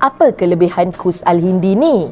Apa kelebihan kus Al-Hindi ni?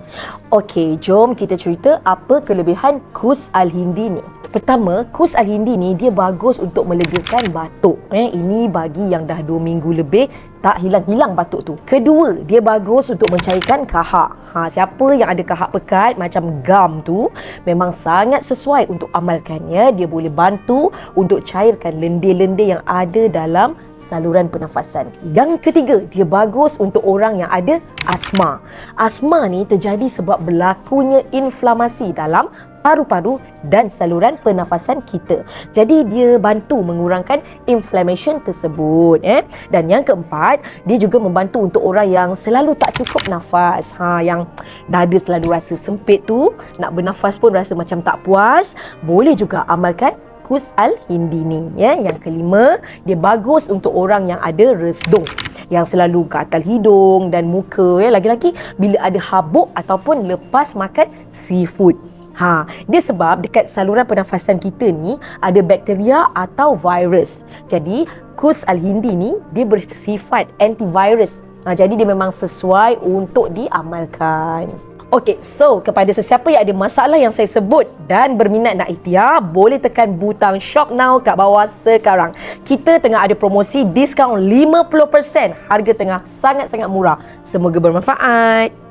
Okey, jom kita cerita apa kelebihan kus Al-Hindi ni. Pertama, kus Al-Hindi ni dia bagus untuk melegakan batuk. Eh, ini bagi yang dah 2 minggu lebih tak hilang-hilang batuk tu. Kedua, dia bagus untuk mencairkan kahak. Ha, siapa yang ada kahak pekat macam gam tu memang sangat sesuai untuk amalkannya. Dia boleh bantu untuk cairkan lendir-lendir yang ada dalam saluran pernafasan. Yang ketiga, dia bagus untuk orang yang ada asma. Asma ni terjadi sebab berlakunya inflamasi dalam paru-paru dan saluran pernafasan kita. Jadi dia bantu mengurangkan inflammation tersebut eh. Dan yang keempat, dia juga membantu untuk orang yang selalu tak cukup nafas. Ha yang dada selalu rasa sempit tu, nak bernafas pun rasa macam tak puas, boleh juga amalkan kus al-hindi ni ya. Yang kelima, dia bagus untuk orang yang ada resdung yang selalu gatal hidung dan muka ya lagi-lagi bila ada habuk ataupun lepas makan seafood. Ha, dia sebab dekat saluran pernafasan kita ni ada bakteria atau virus. Jadi, kus al-hindi ni dia bersifat antivirus. Ha, jadi dia memang sesuai untuk diamalkan. Okey, so kepada sesiapa yang ada masalah yang saya sebut dan berminat nak ikhtiar, boleh tekan butang shop now kat bawah sekarang. Kita tengah ada promosi diskaun 50%. Harga tengah sangat-sangat murah. Semoga bermanfaat.